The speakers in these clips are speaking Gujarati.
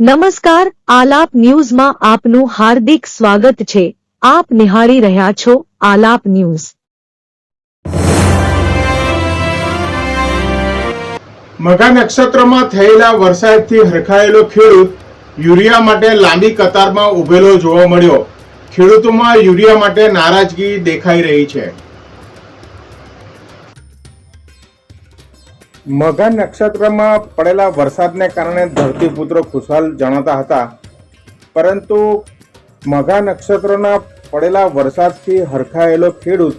નમસ્કાર, આલાપ ન્યૂઝમાં આપનું હાર્દિક સ્વાગત છે. આપ નિહાળી રહ્યા છો આલાપ ન્યૂઝ. મઘા નક્ષત્રમાં થયેલા વરસાદથી હરખાયેલો ખેડૂત યુરિયા માટે લાંબી કતારમાં ઉભેલો જોવા મળ્યો. ખેડૂતોમાં યુરિયા માટે નારાજગી દેખાઈ રહી છે. મઘા નક્ષત્રમાં પડેલા વરસાદને કારણે ધરતીપુત્રો ખુશાલ જણાતા હતા. પરંતુ મઘા નક્ષત્રના પડેલા વરસાદથી હરખાયેલો ખેડૂત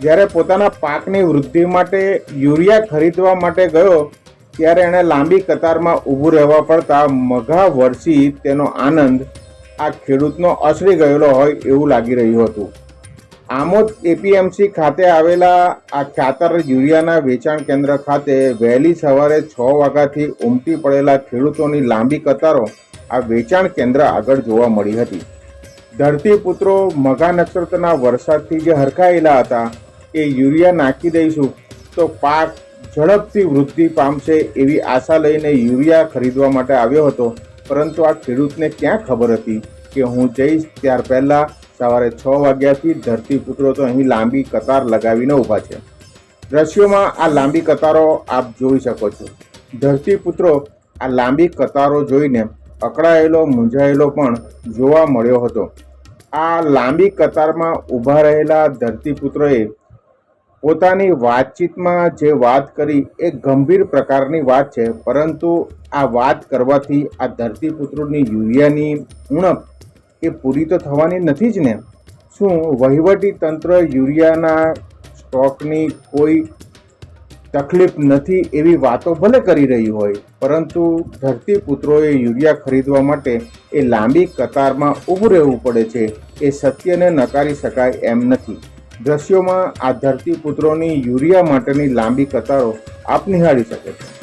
જ્યારે પોતાના પાકની વૃદ્ધિ માટે યુરિયા ખરીદવા માટે ગયો, ત્યારે એણે લાંબી કતારમાં ઊભું રહેવા પડતા મઘા વરસી તેનો આનંદ આ ખેડૂતનો અસરી ગયેલો હોય એવું લાગી રહ્યું હતું. આમોદ એપીએમસી ખાતે આવેલા આ ખાતર યુરિયાના વેચાણ કેન્દ્ર ખાતે વહેલી સવારે છ વાગ્યાથી ઉમટી પડેલા ખેડૂતોની લાંબી કતારો આ વેચાણ કેન્દ્ર આગળ જોવા મળી હતી. ધરતીપુત્રો મઘા નક્ષત્રના વરસાદથી જે હરખાયેલા હતા, એ યુરિયા નાખી દઈશું તો પાક ઝડપથી વૃદ્ધિ પામશે એવી આશા લઈને યુરિયા ખરીદવા માટે આવ્યો હતો. પરંતુ આ ખેડૂતને ક્યાં ખબર હતી કે હું જઈશ ત્યાર પહેલાં સવારે છ વાગ્યાથી ધરતીપુત્રો તો અહીં લાંબી કતાર લગાવીને ઊભા છે. દ્રશ્યોમાં આ લાંબી કતારો આપ જોઈ શકો છો. ધરતીપુત્રો આ લાંબી કતારો જોઈને અકળાયેલો, મૂંઝાયેલો પણ જોવા મળ્યો હતો. આ લાંબી કતારમાં ઊભા રહેલા ધરતીપુત્રોએ પોતાની વાતચીતમાં જે વાત કરી એ ગંભીર પ્રકારની વાત છે, પરંતુ આ વાત કરવાથી આ ધરતીપુત્રોની યુરિયાની ઉણપ એ પૂરી તો થવાની નથી જ ને. શું વહીવટી તંત્ર યુરિયાના સ્ટોકની કોઈ તકલીફ નથી એવી વાતો ભલે કરી રહી હોય, પરંતુ ધરતીપુત્રોએ યુરિયા ખરીદવા માટે એ લાંબી કતારમાં ઊભું રહેવું પડે છે, એ સત્યને નકારી શકાય એમ નથી. દ્રશ્યોમાં આ ધરતીપુત્રોની યુરિયા માટેની લાંબી કતારો આપ નિહાળી શકે છે.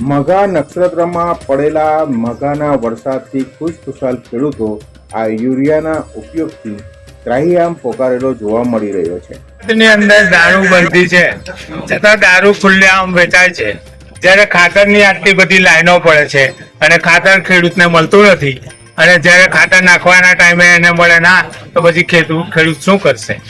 મઘા નક્ષત્રમાં પડેલા મઘાના વરસાદથી ખુશખુશાલ ખેડૂતો આ યુરિયાના ઉપયોગથી ત્રાહિયામ પોકારેલો જોવા મળી રહ્યો છે. અંદર દારૂ બંધી છે. છતાં દારૂ ખુલ્લેઆમ વેચાય છે. જ્યારે ખાતરની આટલી બધી લાઈનો પડે છે અને ખાતર ખેડૂતને મળતું નથી અને જ્યારે ખાતર નાખવાના ટાઈમે એને મળે ના, તો પછી ખેડૂત ખેડૂત શું કરશે?